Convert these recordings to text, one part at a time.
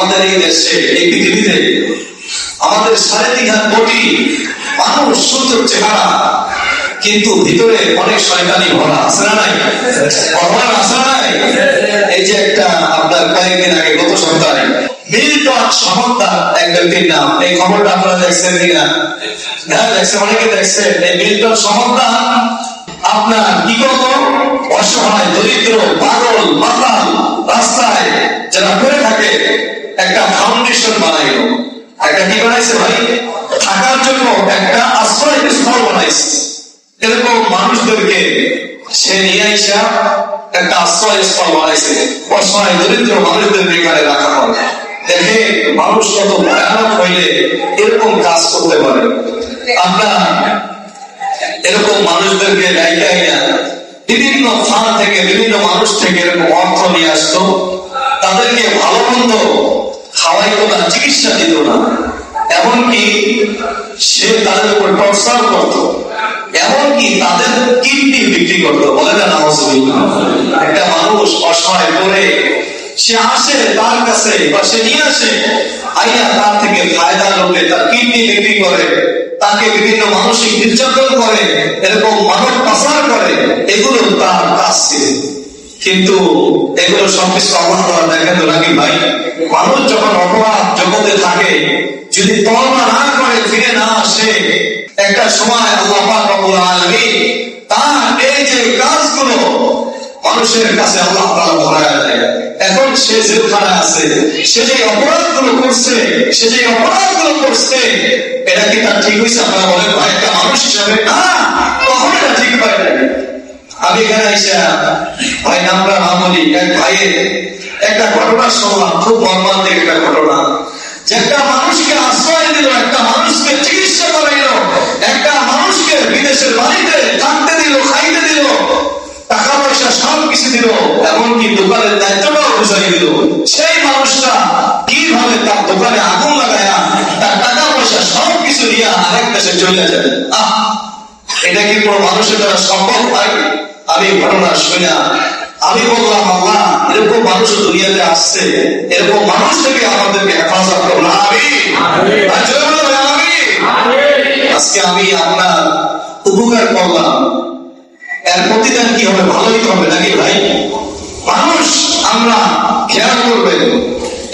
আমাদের এই দেশে, এই পৃথিবীতে আমাদের সাড়ে তিন কোটি মানুষ সুন্দর চেহারা, কিন্তু ভিতরে অনেক শয়তানি ভরা আছে না নাই? ভগবান আছে না নাই? এই যে একটা আপনার কয়েকদিন আগে গত সপ্তাহে মিল্টন এক ব্যক্তির নাম, এই খবরটা আপনারা দেখছেন কিনা? হ্যাঁ অনেকে দেখছেন। এই মিল্টন আপনার বিগত অসহায়, দরিদ্র, পাগল, মাতাল একটা ফাউন্ডেশন বানাইলো। একটা কি বানাইছে ভাই? থাকার জন্য একটা আশ্রয় স্থল বানাইছে। এরকম মানুষদেরকে সে নিয়ে আইসা একটা আশ্রয় স্থল বানাইছে। অসহায়, দরিদ্র মানুষদের এখানে রাখা হয়। দেখে মানুষ কত ভয়ানক হইলে এরকম কাজ করতে পারে। আপনার এরকম মানুষদেরকে ডাইকা বিভিন্ন স্থান থেকে, বিভিন্ন মানুষ থেকে এরকম অর্থ নিয়ে আসতো। তাদেরকে ভালো মন্দ খাওয়াইতো না চিকিৎসা দিত না, এমনকি সে তাদের উপর টর্চার করত, এমনকি তাদের কিডনি বিক্রি করতো বলে না। একটা মানুষ অসহায় করে সে আসে তার কাছে বা সে নিয়ে আসে, আইয়া তার থেকে ফায়দা লোকে তার কিডনি বিক্রি করে, তাকে বিভিন্ন মানসিক নির্যাতন করে, এরকম মানব পাচার করে, এগুলো তার কাজ কিন্তু এগুলো সবকিছু আল্লাহ তাআলা দেখেন তো ভাই? মানুষ যখন অপরাধ জগতে থাকে, যদি তলবা না করে ফিরে না আসে, একটা সময় আল্লাহ আলামিন তার এই যে কাজগুলো মানুষের কাছে আল্লাহ তাআলা ধরায় দেয়। এখন সে জেলখানায় আছে, সে যে অপরাধগুলো করছে, সে যে অপরাধগুলো করছে, এটা কি তার ঠিক হয়েছে? আপনারা বলেন, ভাই, একটা মানুষ হিসাবে না কখনো ঠিক হয় না আমি এখানে এসে ভাই নামটা নাম এক ভাইয়ের একটা ঘটনা শুনলাম, খুব মর্মান্তিক একটা ঘটনা। একটা মানুষকে আশ্রয় দিল, একটা মানুষকে চিকিৎসা করাইল, একটা মানুষকে বিদেশের বাড়িতে থাকতে দিল, খাইতে দিল টাকা পয়সা সব কিছু দিল, এমনকি দোকানের দায়িত্বটাও বুঝাই দিল। সেই মানুষটা কীভাবে তার দোকানে আগুন লাগায়া তার টাকা পয়সা সব কিছু নিয়ে আরেক দেশে চলে যাবে আহ, এটা কি কোনো মানুষের দ্বারা সম্ভব হয়? আমি ঘটনা শুনে আমি বললাম আল্লাহ এরকম মানুষ দুনিয়াতে আসছে এরকম মানুষ থেকে আমাদেরকে হেফাজত করো না আমি আজকে আমি আপনার উপকার করলাম। এর প্রতিদান কি হবে? ভালোই হবে নাকি ভাই? মানুষ আমরা খেয়াল করবেন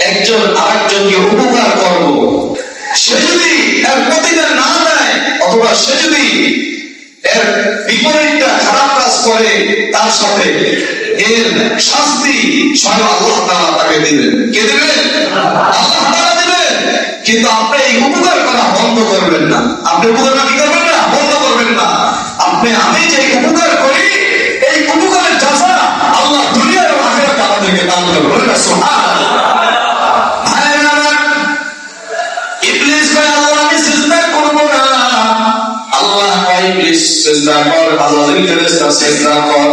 একজন আরেকজনকে উপকার করব। সে যদি এর প্রতিদান না দেয় অথবা সে যদি এর বিপরীতটা খারাপ করে তার সাথে। এর শাস্তি স্বয়ং আল্লাহ তারা তাকে দিবেন। কে দিবেন? আল্লাহ তারা দিবেন। কিন্তু আপনি এই উপকার করা বন্ধ করবেন না। আপনি উপকার কি করবেন না? বন্ধ করবেন না। আপনি, আমি যে উপকার করি, এই উপকারের চাষা আল্লাহ দুনিয়ার কারণে আমাদেরকে দান করবেন। বলেন সিজদা কর আল্লাহর ফেরেশতা সিজদা কর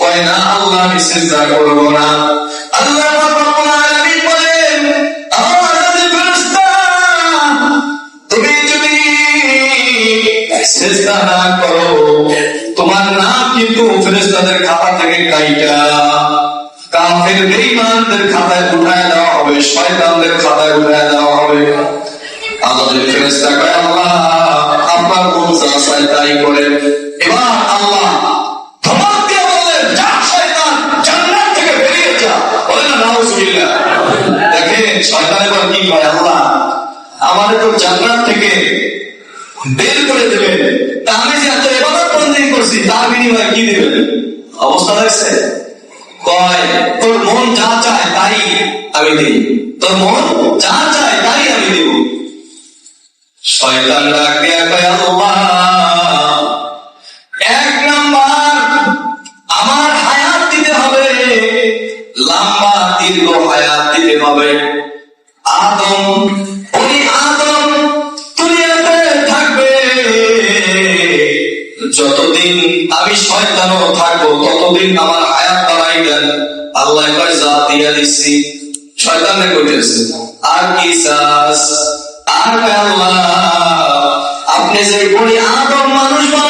কয় না, আল্লাহ আমি সিজদা করব না। আল্লাহ না করো, তোমার কিন্তু ফেরেশতাদের খাতা থেকে কাইটা। কাফের বেঈমানদের খাতায় উঠায় দেওয়া হবে, শয়তানদের খাতায় উঠায় দেওয়া হবে। ফেরেশতা কয়, আল্লাহ, আপনার তাই করেন শয়তান এবার কি করে আল্লাহ? আমাদের তো জান্নাত থেকে বের করে তাহলে যে এত এবাদত করছি তার বিনিময়ে কি দেবেন? অবস্থা দেখছে কয়, তোর মন যা চায় তাই আমি দিই। তোর মন যা চায় তাই আমি দিব। হবে। আদম ওই আদম দুনিয়াতে থাকবে। যতদিন আমি শয়তানও থাকব, ততদিন আমার হায়াত বাড়াই দেন। আল্লাহ কয় জাত দিয়া দিচ্ছি। শয়তানে কইতেছে, আর কি চাস? আর আল্লাহ? আপনি যে বড়ি আদম মানুষ মানুষ